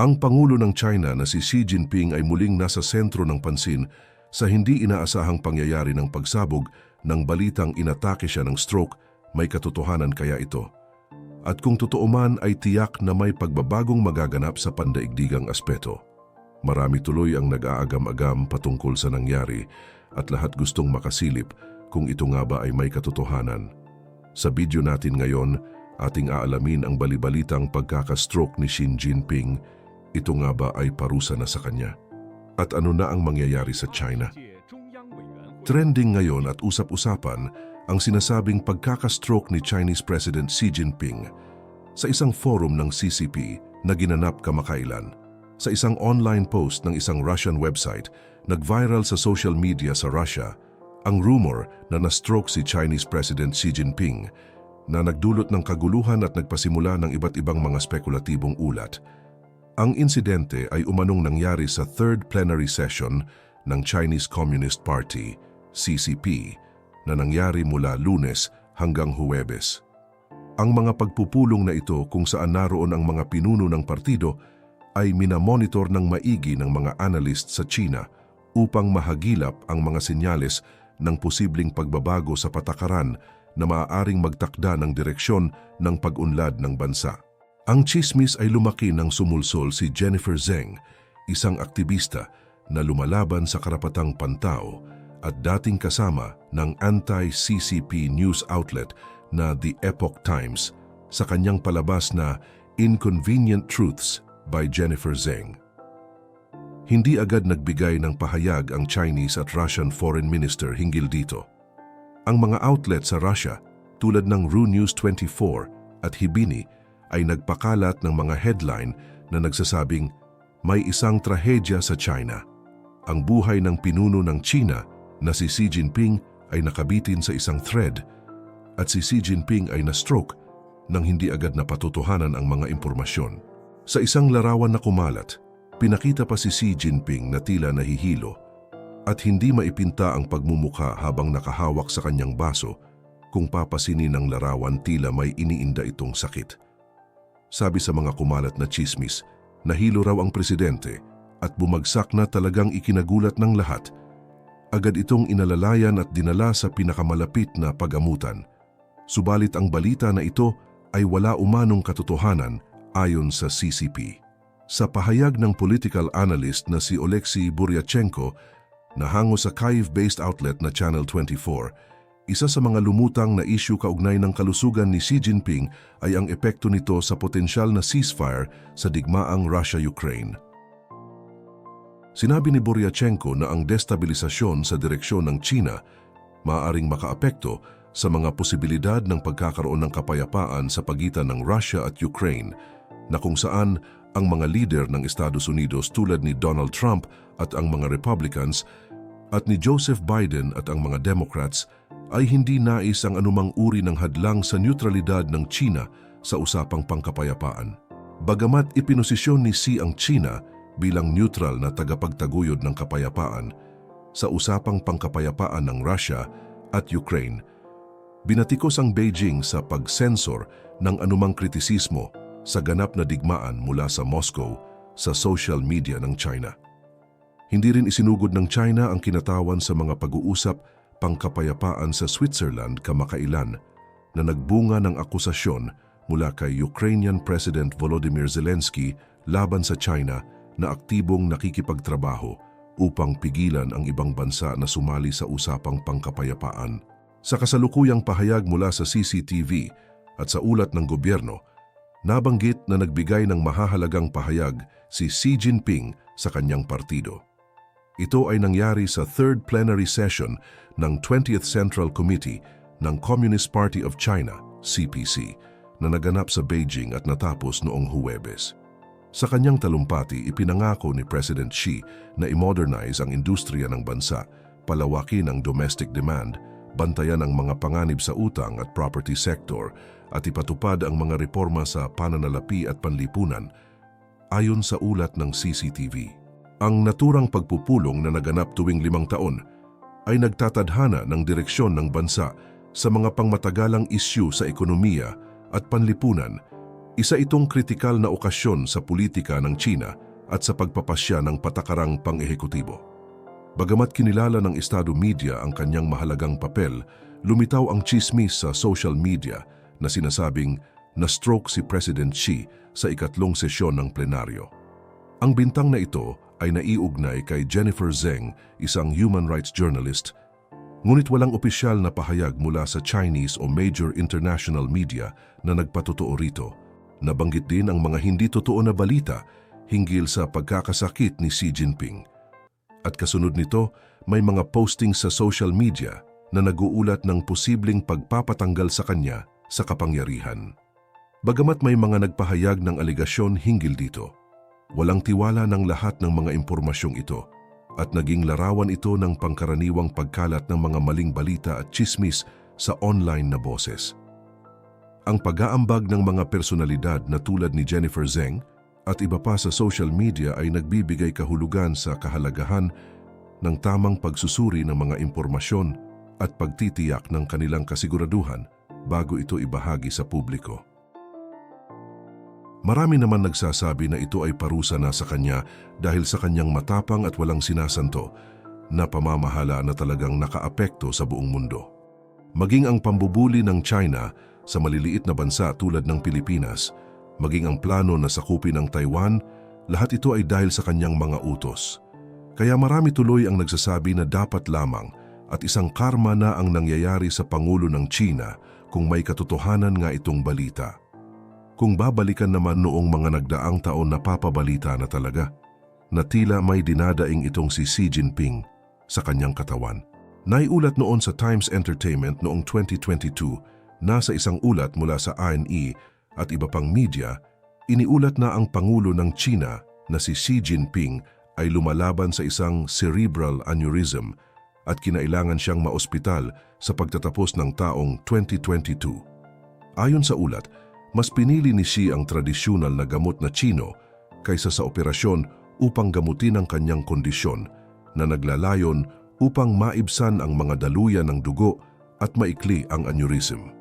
Ang Pangulo ng China na si Xi Jinping ay muling nasa sentro ng pansin sa hindi inaasahang pangyayari ng pagsabog ng balitang inatake siya ng stroke, may katotohanan kaya ito. At kung totoo man ay tiyak na may pagbabagong magaganap sa pandaigdigang aspeto. Marami tuloy ang nag-aagam-agam patungkol sa nangyari at lahat gustong makasilip kung ito nga ba ay may katotohanan. Sa video natin ngayon, ating aalamin ang balibalitang pagkakastroke ni Xi Jinping. Ito nga ba ay parusa na sa kanya? At ano na ang mangyayari sa China? Trending ngayon at usap-usapan ang sinasabing pagkakastroke ni Chinese President Xi Jinping sa isang forum ng CCP na ginanap kamakailan. Sa isang online post ng isang Russian website, nag-viral sa social media sa Russia ang rumor na na-stroke si Chinese President Xi Jinping na nagdulot ng kaguluhan at nagpasimula ng iba't ibang mga spekulatibong ulat. Ang insidente ay umanong nangyari sa third plenary session ng Chinese Communist Party, CCP, na nangyari mula lunes hanggang huwebes. Ang mga pagpupulong na ito kung saan naroon ang mga pinuno ng partido ay minamonitor ng maigi ng mga analyst sa China upang mahagilap ang mga senyales ng posibleng pagbabago sa patakaran na maaaring magtakda ng direksyon ng pag-unlad ng bansa. Ang chismis ay lumaki ng sumulsol si Jennifer Zeng, isang aktivista na lumalaban sa karapatang pantao at dating kasama ng anti-CCP news outlet na The Epoch Times sa kanyang palabas na Inconvenient Truths by Jennifer Zeng. Hindi agad nagbigay ng pahayag ang Chinese at Russian foreign minister hinggil dito. Ang mga outlet sa Russia tulad ng RU News 24 at Hibini ay nagpakalat ng mga headline na nagsasabing may isang trahedya sa China. Ang buhay ng pinuno ng China na si Xi Jinping ay nakabitin sa isang thread at si Xi Jinping ay na-stroke nang hindi agad napatutuhanan ang mga impormasyon. Sa isang larawan na kumalat, pinakita pa si Xi Jinping na tila nahihilo at hindi maipinta ang pagmumuka habang nakahawak sa kanyang baso kung papasinin ng larawan tila may iniinda itong sakit. Sabi sa mga kumalat na chismis, nahilo raw ang presidente at bumagsak na talagang ikinagulat ng lahat. Agad itong inalalayan at dinala sa pinakamalapit na pagamutan. Subalit ang balita na ito ay wala umanong katotohanan ayon sa CCP. Sa pahayag ng political analyst na si Oleksiy Buryachenko na hango sa Kyiv-based outlet na Channel 24, isa sa mga lumutang na issue kaugnay ng kalusugan ni Xi Jinping ay ang epekto nito sa potensyal na ceasefire sa digmaang Russia-Ukraine. Sinabi ni Buryachenko na ang destabilisasyon sa direksyon ng China maaaring makaapekto sa mga posibilidad ng pagkakaroon ng kapayapaan sa pagitan ng Russia at Ukraine na kung saan ang mga leader ng Estados Unidos tulad ni Donald Trump at ang mga Republicans at ni Joseph Biden at ang mga Democrats ay hindi nais ang anumang uri ng hadlang sa neutralidad ng China sa usapang pangkapayapaan. Bagamat ipinosisyon ni Xi ang China bilang neutral na tagapagtaguyod ng kapayapaan sa usapang pangkapayapaan ng Russia at Ukraine, binatikos ang Beijing sa pagsensor ng anumang kritisismo sa ganap na digmaan mula sa Moscow sa social media ng China. Hindi rin isinugod ng China ang kinatawan sa mga pag-uusap pangkapayapaan sa Switzerland kamakailan na nagbunga ng akusasyon mula kay Ukrainian President Volodymyr Zelensky laban sa China na aktibong nakikipagtrabaho upang pigilan ang ibang bansa na sumali sa usapang pangkapayapaan. Sa kasalukuyang pahayag mula sa CCTV at sa ulat ng gobyerno, nabanggit na nagbigay ng mahahalagang pahayag si Xi Jinping sa kanyang partido. Ito ay nangyari sa third plenary session ng 20th Central Committee ng Communist Party of China, CPC, na naganap sa Beijing at natapos noong Huwebes. Sa kanyang talumpati, ipinangako ni President Xi na i-modernize ang industriya ng bansa, palawakin ang domestic demand, bantayan ang mga panganib sa utang at property sector, at ipatupad ang mga reforma sa pananalapi at panlipunan ayon sa ulat ng CCTV. Ang naturang pagpupulong na naganap tuwing limang taon ay nagtatadhana ng direksyon ng bansa sa mga pangmatagalang isyu sa ekonomiya at panlipunan, Isa itong kritikal na okasyon sa politika ng China at sa pagpapasya ng patakarang pang-ehekutibo. Bagamat kinilala ng Estado media ang kanyang mahalagang papel, lumitaw ang chismis sa social media na sinasabing na-stroke si President Xi sa ikatlong sesyon ng plenaryo. Ang bintang na ito ay naiugnay kay Jennifer Zeng, isang human rights journalist, ngunit walang opisyal na pahayag mula sa Chinese o major international media na nagpatotoo rito. Nabanggit din ang mga hindi totoo na balita hinggil sa pagkakasakit ni Xi Jinping. At kasunod nito, may mga postings sa social media na naguulat ng posibleng pagpapatanggal sa kanya sa kapangyarihan. Bagamat may mga nagpahayag ng aligasyon hinggil dito, walang tiwala ng lahat ng mga impormasyong ito at naging larawan ito ng pangkaraniwang pagkalat ng mga maling balita at chismis sa online na boses. Ang pag-aambag ng mga personalidad na tulad ni Jennifer Zeng at iba pa sa social media ay nagbibigay kahulugan sa kahalagahan ng tamang pagsusuri ng mga impormasyon at pagtitiyak ng kanilang kasiguraduhan bago ito ibahagi sa publiko. Marami naman nagsasabi na ito ay parusa na sa kanya dahil sa kanyang matapang at walang sinasanto na pamamahala na talagang nakaapekto sa buong mundo. Maging ang pambubuli ng China sa maliliit na bansa tulad ng Pilipinas, maging ang plano na sakupin ang Taiwan, lahat ito ay dahil sa kanyang mga utos. Kaya marami tuloy ang nagsasabi na dapat lamang at isang karma na ang nangyayari sa Pangulo ng China kung may katotohanan nga itong balita. Kung babalikan naman noong mga nagdaang taon na papabalita na talaga, na tila may dinadaing itong si Xi Jinping sa kanyang katawan. Naiulat noon sa Times Entertainment noong 2022 na sa isang ulat mula sa ANE at iba pang media, iniulat na ang Pangulo ng China na si Xi Jinping ay lumalaban sa isang cerebral aneurysm at kinailangan siyang maospital sa pagtatapos ng taong 2022. Ayon sa ulat, mas pinili ni Xi ang tradisyonal na gamot na Chino kaysa sa operasyon upang gamutin ang kanyang kondisyon na naglalayon upang maibsan ang mga daluyan ng dugo at maikli ang aneurysm.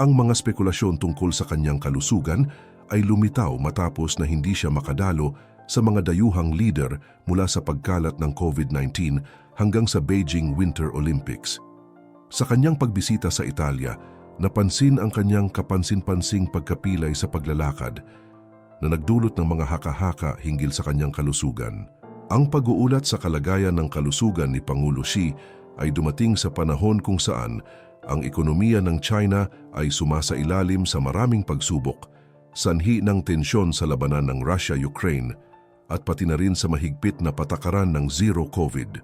Ang mga spekulasyon tungkol sa kanyang kalusugan ay lumitaw matapos na hindi siya makadalo sa mga dayuhang leader mula sa pagkalat ng COVID-19 hanggang sa Beijing Winter Olympics. Sa kanyang pagbisita sa Italia, napansin ang kanyang kapansin-pansing pagkapilay sa paglalakad na nagdulot ng mga haka-haka hinggil sa kanyang kalusugan. Ang pag-uulat sa kalagayan ng kalusugan ni Pangulo Xi ay dumating sa panahon kung saan ang ekonomiya ng China ay sumasailalim sa maraming pagsubok, sanhi ng tensyon sa labanan ng Russia-Ukraine at pati na rin sa mahigpit na patakaran ng Zero COVID.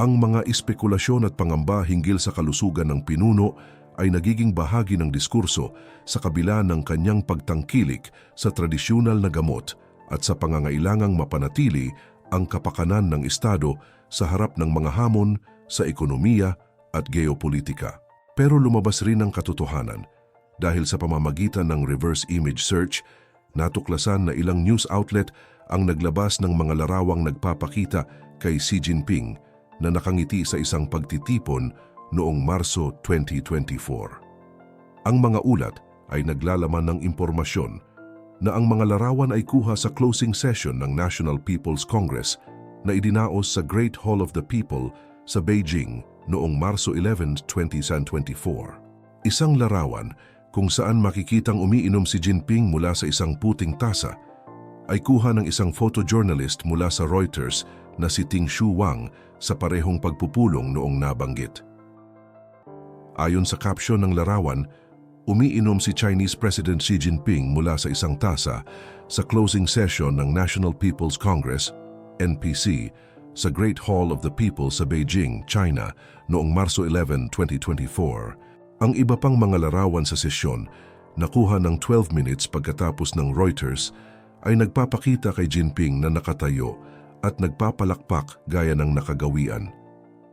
Ang mga espekulasyon at pangamba hinggil sa kalusugan ng pinuno ay nagiging bahagi ng diskurso sa kabila ng kanyang pagtangkilik sa tradisyonal na gamot at sa pangangailangang mapanatili ang kapakanan ng Estado sa harap ng mga hamon sa ekonomiya at geopolitika. Pero lumabas rin ang katotohanan dahil sa pamamagitan ng reverse image search, natuklasan na ilang news outlet ang naglabas ng mga larawang nagpapakita kay Xi Jinping na nakangiti sa isang pagtitipon noong Marso 2024. Ang mga ulat ay naglalaman ng impormasyon na ang mga larawan ay kuha sa closing session ng National People's Congress na idinaos sa Great Hall of the People sa Beijing noong Marso 11, 2024. Isang larawan kung saan makikitang umiinom si Jinping mula sa isang puting tasa ay kuha ng isang photojournalist mula sa Reuters na si Ting Shu Wang sa parehong pagpupulong noong nabanggit. Ayon sa caption ng larawan, umiinom si Chinese President Xi Jinping mula sa isang tasa sa closing session ng National People's Congress, NPC, sa Great Hall of the People sa Beijing, China noong Marso 11, 2024. Ang iba pang mga larawan sa sesyon, nakuha ng 12 minutes pagkatapos ng Reuters, ay nagpapakita kay Jinping na nakatayo at nagpapalakpak gaya ng nakagawian.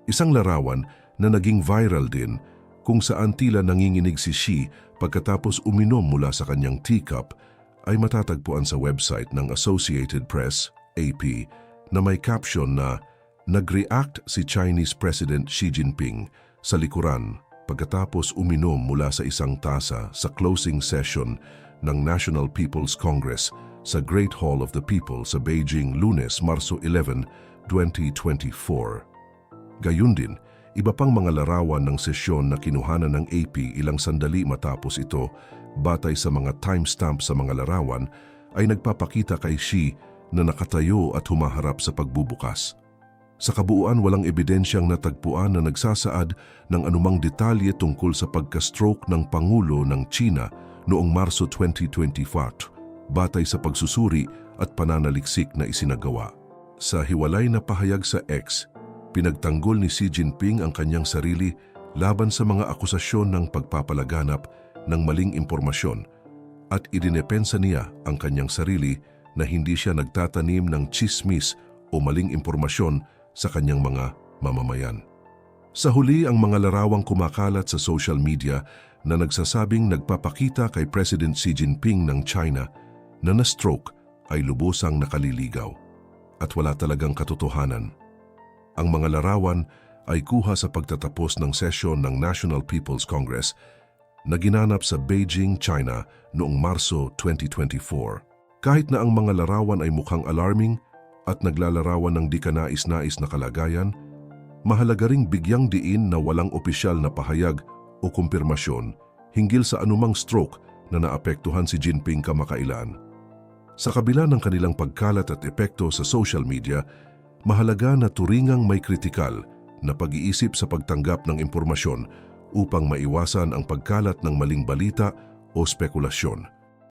Isang larawan na naging viral din kung saan tila nanginginig si Xi pagkatapos uminom mula sa kanyang teacup ay matatagpuan sa website ng Associated Press, AP, na may caption na Nag-react si Chinese President Xi Jinping sa likuran pagkatapos uminom mula sa isang tasa sa closing session ng National People's Congress sa Great Hall of the People sa Beijing lunes, Marso 11, 2024. Gayun din, iba pang mga larawan ng sesyon na kinuhanan ng AP ilang sandali matapos ito, batay sa mga timestamp sa mga larawan, ay nagpapakita kay Xi na nakatayo at humaharap sa pagbubukas. Sa kabuuan walang ebidensyang natagpuan na nagsasaad ng anumang detalye tungkol sa pagka-stroke ng Pangulo ng China noong Marso 2024, batay sa pagsusuri at pananaliksik na isinagawa. Sa hiwalay na pahayag sa X, pinagtanggol ni Xi Jinping ang kanyang sarili laban sa mga akusasyon ng pagpapalaganap ng maling impormasyon at idinepensa niya ang kanyang sarili na hindi siya nagtatanim ng chismis o maling impormasyon sa kanyang mga mamamayan. Sa huli ang mga larawang kumakalat sa social media na nagsasabing nagpapakita kay President Xi Jinping ng China na na-stroke ay lubusang nakaliligaw at wala talagang katotohanan. Ang mga larawan ay kuha sa pagtatapos ng sesyon ng National People's Congress na ginanap sa Beijing, China noong Marso 2024. Kahit na ang mga larawan ay mukhang alarming at naglalarawan ng di kanais-nais na kalagayan, mahalaga ring bigyang diin na walang opisyal na pahayag o kumpirmasyon hinggil sa anumang stroke na naapektuhan si Jinping kamakailan. Sa kabila ng kanilang pagkalat at epekto sa social media, mahalaga na turingang may kritikal na pag-iisip sa pagtanggap ng impormasyon upang maiwasan ang pagkalat ng maling balita o spekulasyon.